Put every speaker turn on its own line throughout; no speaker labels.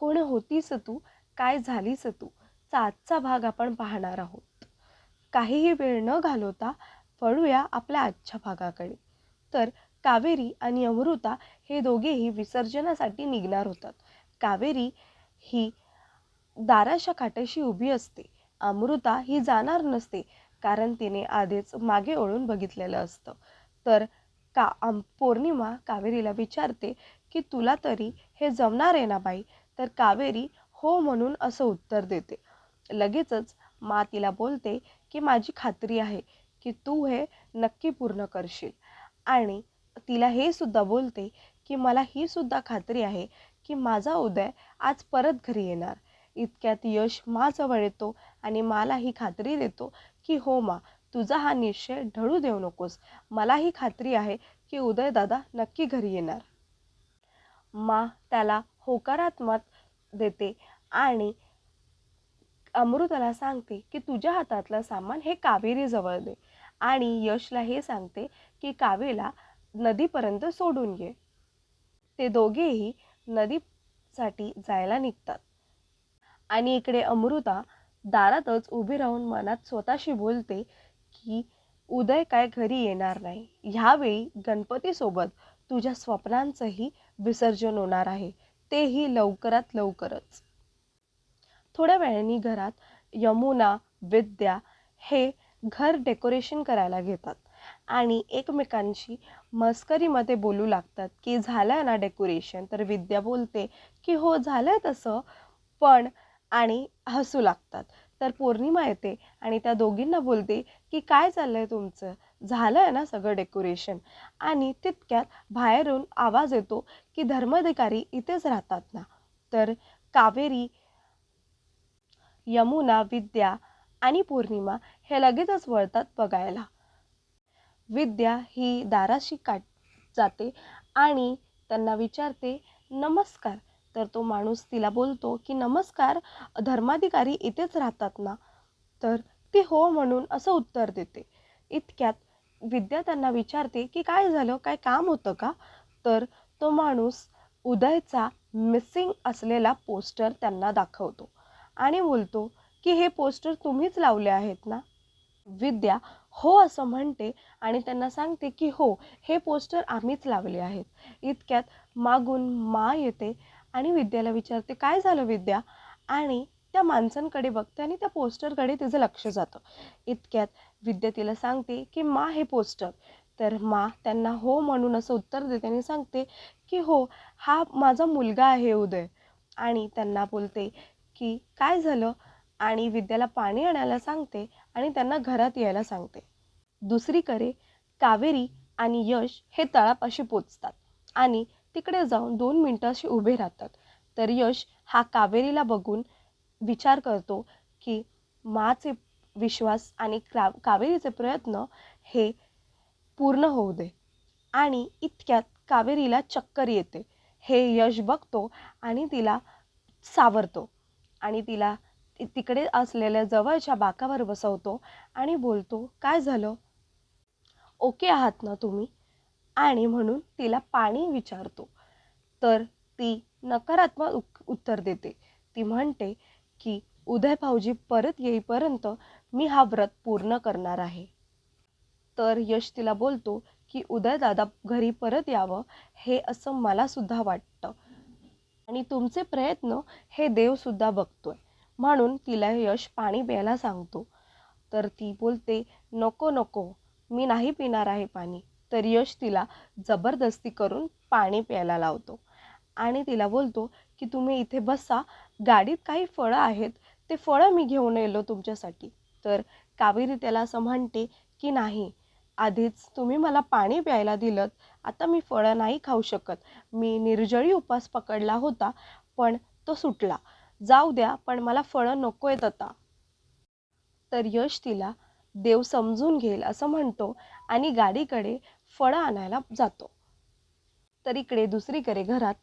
कोण होतीस तू? काय झालीस तू? चा आजचा भाग आपण पाहणार आहोत. काहीही वेळ न घालवता वळूया आपल्या आजच्या भागाकडे. तर कावेरी आणि अमृता हे दोघेही विसर्जनासाठी निघणार होतात. कावेरी ही दाराच्या काट्याशी उभी असते. अमृता ही जाणार नसते कारण तिने आधीच मागे ओळून बघितलेलं असतं. तर का पौर्णिमा कावेरीला विचारते की तुला तरी हे जमणार आहे ना बाई? तर कावेरी हो म्हणून असं उत्तर देते. लगेचच मा तिला बोलते की माझी खात्री आहे की तू हे नक्की पूर्ण करशील. आणि तिला हे सुद्धा बोलते की मला ही सुद्धा खात्री आहे की माझा उदय आज परत घरी येणार. इतक्यात यश माजवळ येतो आणि मला ही खात्री देतो की हो मा तुझा हा निश्चय ढळू देऊ नकोस. मला ही खात्री आहे की उदयदादा नक्की घरी येणार. मा त्याला होकारात्मक देते. आणि अमृताला सांगते की तुझ्या हातातलं सामान हे कावेरीजवळ दे. आणि यशला हे सांगते की कावेला नदीपर्यंत सोडून घे ते दोघेही नदीसाठी जायला निघतात. आणि इकडे अमृता दारातच उभी राहून मनात स्वतःशी बोलते की उदय काय घरी येणार नाही. ह्यावेळी गणपतीसोबत तुझ्या स्वप्नांचंही विसर्जन होणार आहे. तेही लवकरात लवकरच. थोड्या वेळाने घरात यमुना विद्या हे घर डेकोरेशन करायला घेतात आणि एकमेकांशी मस्करीमध्ये बोलू लागतात की झालं ना डेकोरेशन तर विद्या बोलते की हो झालं तसं पण आणि हसू लागतात. तर पौर्णिमा येते आणि त्या दोघींना बोलते की काय चाललं आहे तुमचं? झालं आहे ना सगळं डेकोरेशन. आणि तितक्यात बाहेरून आवाज येतो की धर्माधिकारी इथेच राहतात ना. तर कावेरी यमुना विद्या आणि पौर्णिमा हे लगेचच वळतात बघायला. विद्या ही दाराशी काट जाते आणि त्यांना विचारते नमस्कार. तर तो माणूस तिला बोलतो की नमस्कार धर्माधिकारी इथेच राहतात ना. तर ती हो म्हणून असं उत्तर देते. इतक्यात विद्या त्यांना विचारते की काय झालं? काय काम होतं का? तर तो माणूस उदयचा मिसिंग असलेला पोस्टर त्यांना दाखवतो आणि बोलतो की हे पोस्टर तुम्हीच लावले आहेत ना? विद्या हो असं म्हणते आणि त्यांना सांगते की हो हे पोस्टर आम्हीच लावले आहेत. इतक्यात मागून मा येते आणि विद्याला विचारते काय झालं विद्या? आणि त्या माणसांकडे बघते आणि त्या पोस्टरकडे तिचं लक्ष जातं. इतक्यात विद्या तिला सांगते की मा हे पोस्टर. तर मा त्यांना हो म्हणून असं उत्तर देते आणि सांगते की हो हा माझा मुलगा आहे उदय. आणि त्यांना बोलते की काय झालं? आणि विद्याला पाणी आणायला सांगते आणि त्यांना घरात यायला सांगते. दुसरीकडे कावेरी आणि यश हे तळापाशी पोचतात आणि तिकडे जाऊन दोन मिनटं असे उभे राहतात. तर यश हा कावेरीला बघून विचार करतो की माचे विश्वास आणि क्रा कावेरीचे प्रयत्न हे पूर्ण होऊ दे. आणि इतक्यात कावेरीला चक्कर येते. हे यश बघतो आणि तिला सावरतो. आणि तिला तिकडे असलेल्या जवळच्या बाकावर बसवतो आणि बोलतो काय झालं? ओके आहात ना तुम्ही? आणि म्हणून तिला पाणी विचारतो. तर ती नकारात्मक उत्तर देते. ती म्हणते की उदय भाऊजी परत येईपर्यंत मी हा व्रत पूर्ण करणार आहे. तर यश तिला बोलतो की उदय दादा घरी परत यावं हे असं मला सुद्धा वाटतं. आणि तुमचे प्रयत्न हे देवसुद्धा बघतोय. म्हणून तिला यश पाणी प्यायला सांगतो. तर ती बोलते नको नको मी नाही पिणार आहे पाणी. तर यश तिला जबरदस्ती करून पाणी प्यायला लावतो. आणि तिला बोलतो की तुम्ही इथे बसा गाडीत काही फळं आहेत ते फळं मी घेऊन येलो तुमच्यासाठी. तर कावेरी त्याला असं म्हणते की नाही आधीच तुम्ही मला पाणी प्यायला दिलं आता मी फळं नाही खाऊ शकत. मी निर्जळी उपास पकडला होता पण तो सुटला. जाऊ द्या पण मला फळं नको आहेत आता. तर यश तिला देव समजून घेईल असं म्हणतो आणि गाडीकडे फळं आणायला जातो. तर इकडे दुसरीकडे घरात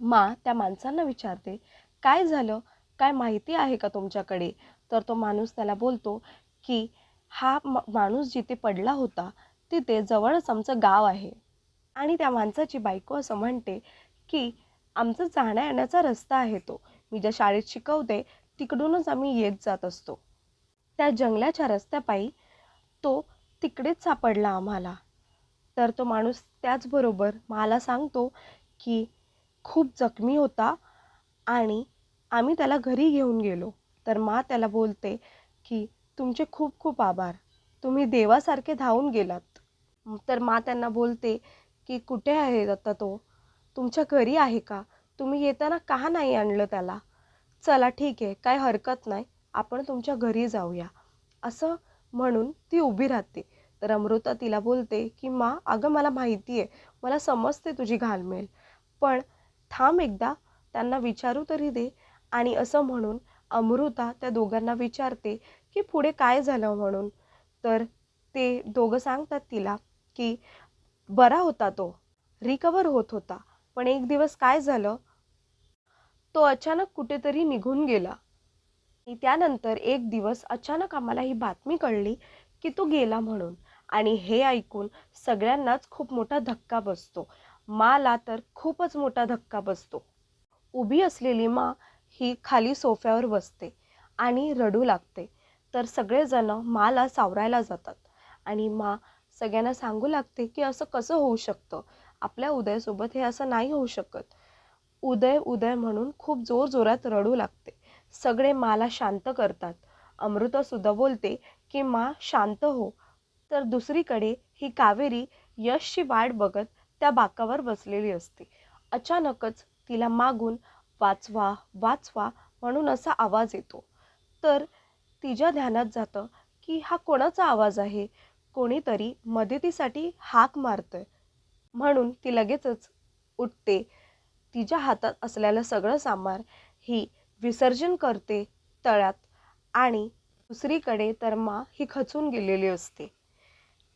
मा त्या माणसांना विचारते काय झालं? काय माहिती आहे का तुमच्याकडे? तर तो माणूस त्याला बोलतो की हा माणूस जिथे पडला होता तिथे जवळच आमचं गाव आहे. आणि त्या माणसाची बायको असं म्हणते की आमचं जाण्या येण्याचा रस्ता आहे तो. मी ज्या शाळेत शिकवते तिकडूनच आम्ही येत जात असतो. त्या जंगलाच्या रस्त्यापायी तो तिकडेच सापडला आम्हाला. तर तो माणूस त्याचबरोबर मला सांगतो की खूप जखमी होता आणि आम्ही त्याला घरी घेऊन गेलो. तर मा त्याला बोलते की तुमचे खूप खूप आभार. तुम्ही देवासारखे धावून गेलात. तर माँ त्यांना बोलते की कुठे आहे आता तो? तुमच्या घरी आहे का? तुम्ही येताना का नाही आणलं त्याला? चला ठीक आहे काय हरकत नाही. आपण तुमच्या घरी जाऊया. असं म्हणून ती उभी राहते. तर अमृता तिला बोलते की मा अगं मला माहिती आहे मला समजते तुझी घालमेल. पण थांब एकदा त्यांना विचारू तरी दे. आणि असं म्हणून अमृता त्या दोघांना विचारते की पुढे काय झालं म्हणून? तर ते दोघं सांगतात तिला की बरा होता तो. रिकवर होत होता. पण एक दिवस काय झालं? तो अचानक कुठेतरी निघून गेला. आणि त्यानंतर एक दिवस अचानक आम्हाला ही बातमी कळली की तो गेला म्हणून. आणि हे ऐकून सगळ्यांनाच खूप मोठा धक्का बसतो. माला तर खूपच मोठा धक्का बसतो. उभी असलेली माँ ही खाली सोफ्यावर बसते आणि रडू लागते. तर सगळेजणं माला सावरायला जातात आणि मा सगळ्यांना सांगू लागते की असं कसं होऊ शकतं? आपल्या उदयसोबत हे असं नाही होऊ शकत. उदय उदय म्हणून खूप जोर जोरात रडू लागते. सगळे माला शांत करतात. अमृतासुद्धा बोलते की मा शांत हो. तर दुसरीकडे ही कावेरी यशची वाट बघत त्या बाकावर बसलेली असते. अचानकच तिला मागून वाचवा वाचवा म्हणून असा आवाज येतो. तर तिच्या ध्यानात जातं की हा कोणाचा आवाज आहे? कोणीतरी मदतीसाठी हाक मारतंय. म्हणून ती लगेचच उठते. तिच्या हातात असलेलं सगळं सामान ही विसर्जन करते तळ्यात आणि दुसरीकडे तर मा ही खचून गेलेली असते.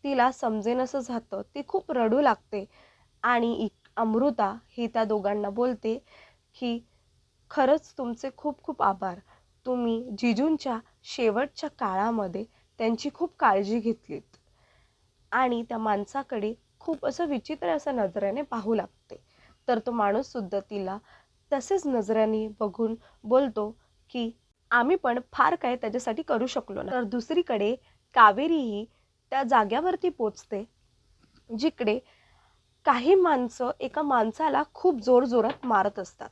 तिला समजेनसं जातं ती खूप रडू लागते आणि अमृता ही त्या दोघांना बोलते की खरंच तुमचे खूप खूप आभार. तुम्ही जिजूंच्या शेवटच्या काळामध्ये त्यांची खूप काळजी घेतलीत आणि त्या माणसाकडे खूप असं विचित्र असं नजरेने पाहू लागते. तर तो माणूससुद्धा तिला तसेच नजरेने बघून बोलतो की आम्ही पण फार काय त्याच्यासाठी करू शकलो ना तर दुसरीकडे कावेरीही त्या जाग्यावरती पोचते जिकडे काही माणसं एका माणसाला खूप जोरजोरात मारत असतात.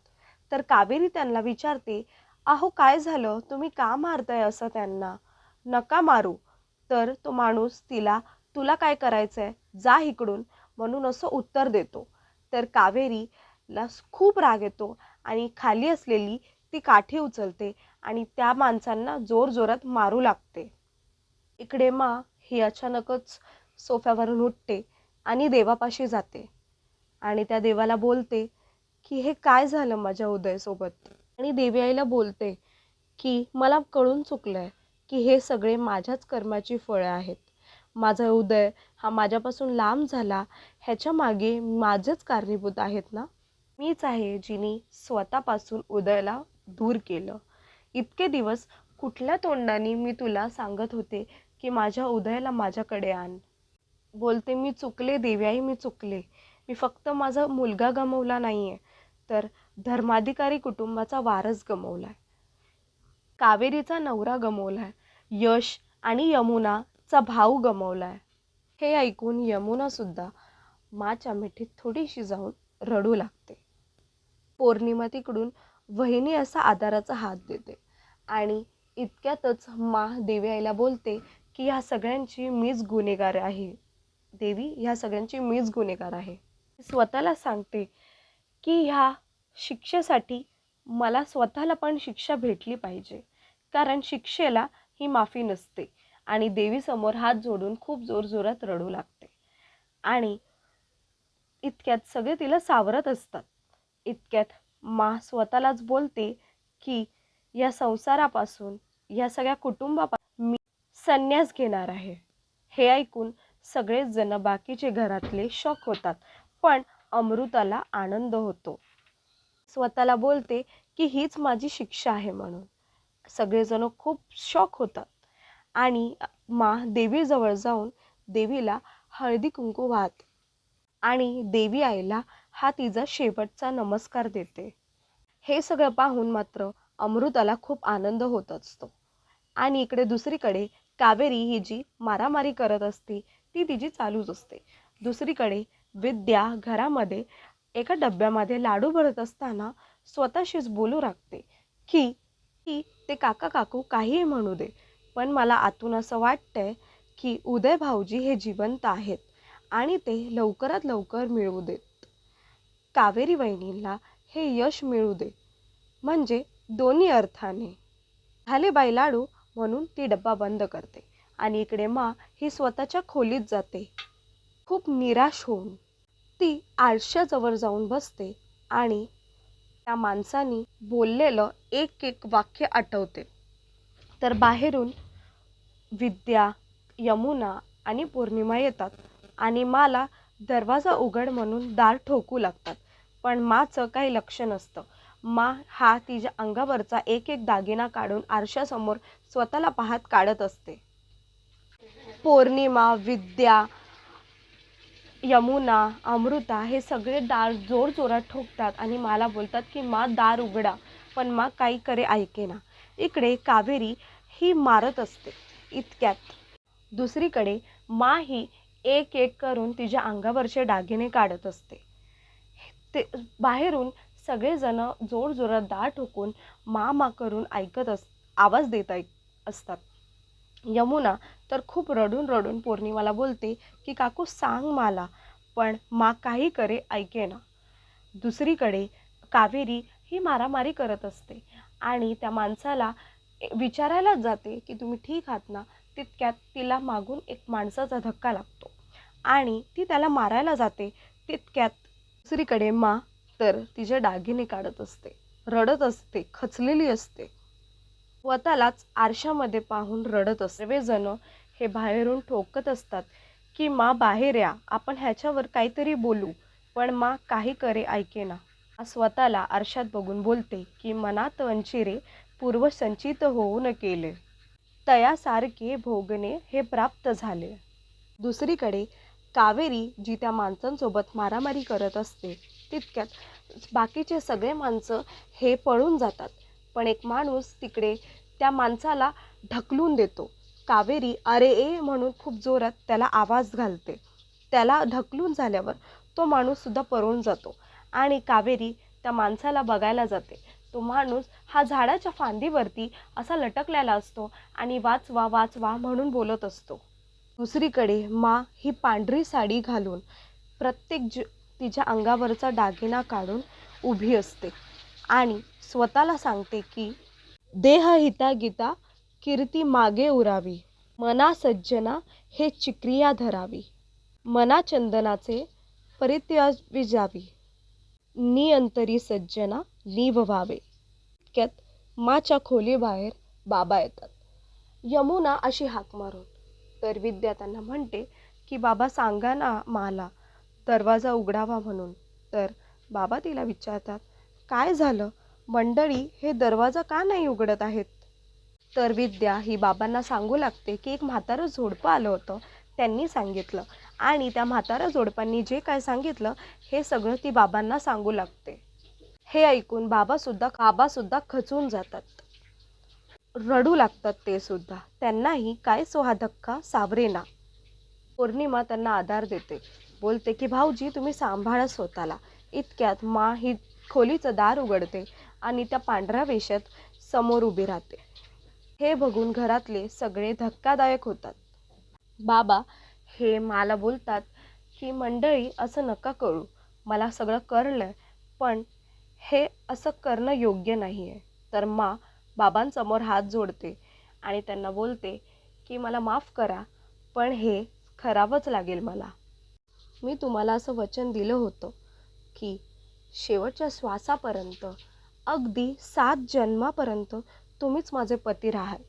तर कावेरी त्यांना विचारते अहो काय झालं? तुम्ही का मारताय असं त्यांना? नका मारू. तर तो माणूस तिला तुला काय करायचं आहे जा इकडून. म्हणून असं उत्तर देतो. तर कावेरीला खूप राग येतो आणि खाली असलेली ती काठी उचलते आणि त्या माणसांना जोर जोरात मारू लागते. इकडे मा ही अचानकच सोफ्यावरून उठते. आणि देवापाशी जाते. आणि त्या देवाला बोलते की हे काय झालं माझ्या उदयसोबत आणि देवी आईला बोलते की मला कळून चुकलं आहे की हे सगळे माझ्याच कर्माची फळं आहेत. माझा उदय हा माझ्यापासून लांब झाला. ह्याच्या मागे माझेच कारणीभूत आहेत ना? मीच आहे जिनी स्वतःपासून उदयला दूर केलं. इतके दिवस कुठल्या तोंडाने मी तुला सांगत होते की माझ्या उदयाला माझ्याकडे आण. बोलते मी चुकले देव्याई मी चुकले. मी फक्त माझा मुलगा गमवला नाही आहे तर धर्माधिकारी कुटुंबाचा वारस गमवला आहे कावेरीचा नवरा गमवला आहे यश आणि यमुनाचा भाऊ गमवला आहे हे ऐकून यमुनासुद्धा माच्या मिठीत थोडीशी जाऊन रडू लागते. पौर्णिमा तिकडून वहिनी असा आधाराचा हात देते आणि इतक्यातच मा देवी आईला बोलते की ह्या सगळ्यांची मीच गुन्हेगार आहे. देवी ह्या सगळ्यांची मीच गुन्हेगार आहे. स्वतःला सांगते की ह्या शिक्षेसाठी मला स्वतःला पण शिक्षा भेटली पाहिजे. कारण शिक्षेला ही माफी नसते आणि देवीसमोर हात जोडून खूप जोरजोरात रडू लागते. आणि इतक्यात सगळे तिला सावरत असतात. इतक्यात मा स्वतःलाच बोलते की या संसारापासून या सगळ्या कुटुंबापासून मी संन्यास घेणार आहे. हे ऐकून सगळेच जण बाकीचे घरातले शॉक होतात. पण अमृताला आनंद होतो. स्वतःला बोलते की हीच माझी शिक्षा आहे म्हणून. सगळेजण खूप शॉक होतात. आणि मा देवीजवळ जाऊन देवीला हळदी कुंकू वाहते आणि देवी आईला हा तिचा शेवटचा नमस्कार देते. हे सगळं पाहून मात्र अमृताला खूप आनंद होत असतो. आणि इकडे दुसरीकडे कावेरी ही जी मारामारी करत असते ती तिची चालूच असते. दुसरीकडे विद्या घरामध्ये एका डब्यामध्ये लाडू भरत असताना स्वतःशीच बोलू लागते की की ते काका काकू काहीही म्हणू दे पण मला आतून असं वाटतंय की उदय भाऊजी हे जिवंत आहेत आणि ते लवकरात लवकर मिळवू देत. कावेरी वहिनींना हे यश मिळू दे. म्हणजे दोन्ही अर्थाने. झाले बाई लाडू म्हणून ती डब्बा बंद करते. आणि इकडे मा ही स्वतःच्या खोलीत जाते. खूप निराश होऊन ती आरशाजवळ जाऊन बसते आणि त्या माणसानी बोललेलं एक एक वाक्य आठवते. तर बाहेरून विद्या यमुना आणि पौर्णिमा येतात आणि माला दरवाजा उघड म्हणून दार ठोकू लागतात. पण माचं काही लक्ष नसतं. मा हा तिच्या अंगावरचा एक एक दागिना काढून आरशासमोर स्वतःला पाहत काढत असते. पौर्णिमा विद्या यमुना अमृता हे सगळे दार जोर जोरात ठोकतात आणि मला बोलतात की मा दार उघडा पण मा काही करे ऐकेना इकडे कावेरी ही मारत असते इतक्यात. दुसरीकडे मा ही एक एक करून तिच्या अंगावरचे दागिने काढत असते. ते बाहेरून सगळेजण जोर जोरात दार ठोकून मा मा करून ऐकत अस आवाज देत ऐक असतात. यमुना तर खूप रडून रडून पौर्णिमाला बोलते की काकू सांग मला पण मा काही करे ऐकेना दुसरीकडे कावेरी ही मारामारी करत असते आणि त्या माणसाला विचारायलाच जाते की तुम्ही ठीक आहात ना? तितक्यात तिला मागून एक माणसाचा धक्का लागतो आणि ती त्याला मारायला जाते. तितक्यात दुसरीकडे मा तर तिचे दागिने काढत असते रडत असते खचलेली असते. स्वतःलाच आरशामध्ये पाहून रडत असते सर्वजण हे बाहेरून ठोकत असतात की मा बाहेर या. आपण ह्याच्यावर काहीतरी बोलू. पण मा काही करे ऐकेना. स्वतःला आरशात बघून बोलते की मनात वंचिरे पूर्वसंचित होऊन केले तयासारखे भोगणे हे प्राप्त झाले. दुसरीकडे कावेरी जी त्या माणसांसोबत मारामारी करत असते तितक्यात बाकीचे सगळे माणसं हे पळून जातात. पण एक माणूस तिकडे त्या माणसाला ढकलून देतो. कावेरी अरे ए म्हणून खूप जोरात त्याला आवाज घालते. त्याला ढकलून झाल्यावर तो माणूससुद्धा पळून जातो आणि कावेरी त्या माणसाला बघायला जाते. तो माणूस हा झाडाच्या फांदीवरती असा लटकलेला असतो आणि वाचवा वाचवा म्हणून बोलत असतो. दुसरीकडे मा ही पांढरी साडी घालून प्रत्येक ज तिच्या अंगावरचा दागिना काढून उभी असते आणि स्वतःला सांगते की देह हिता गीता कीर्ती मागे उरावी. मना सज्जना हे चिक्रिया धरावी. मना चंदनाचे परित्याज विजावी. निअंतरी सज्जना नीव व्हावे. इतक्यात माच्या खोलीबाहेर बाबा येतात. यमुना अशी हाक मारून तर विद्या त्यांना म्हणते की बाबा सांगा ना मला दरवाजा उघडावा म्हणून. तर बाबा तिला विचारतात काय झालं? मंडळी हे दरवाजा का नाही उघडत आहेत? तर विद्या ही बाबांना सांगू लागते की एक म्हातारं झोडपं आलं होतं त्यांनी सांगितलं. आणि त्या म्हाताऱ्या जोडपांनी जे काय सांगितलं हे सगळं ती बाबांना सांगू लागते. हे ऐकून बाबासुद्धा बाबासुद्धा खचून जातात. रडू लागतात ते सुद्धा. त्यांनाही काय सोहा धक्का? सावरेना पौर्णिमा त्यांना आधार देते. बोलते की भाऊजी तुम्ही सांभाळा स्वतःला. इतक्यात मा ही खोलीचं दार उघडते. आणि त्या पांढऱ्या वेशात समोर उभी राहते. हे बघून घरातले सगळे धक्कादायक होतात. बाबा हे मला बोलतात की मंडळी असं नका करू. मला सगळं कळलं पण हे असं करणं योग्य नाही आहे तर मा बाबांसमोर हात जोडते आणि त्यांना बोलते की मला माफ करा पण हे खरावंच लागेल मला. मी तुम्हाला असं वचन दिलं होतं की शेवटच्या श्वासापर्यंत अगदी सात जन्मापर्यंत तुम्हीच माझे पती राहाल.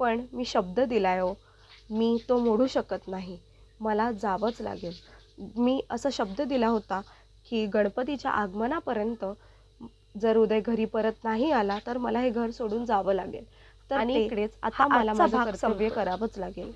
पण मी शब्द दिलाय हो. मी तो मोडू शकत नाही. मला जावंच लागेल. मी असा शब्द दिला होता की गणपतीच्या आगमनापर्यंत जर उदय घरी परत नाही आला तर मला हे घर सोडून जावं लागेल. तर आणि इकडेच आता मला माझं कर्तव्य करावंच लागेल.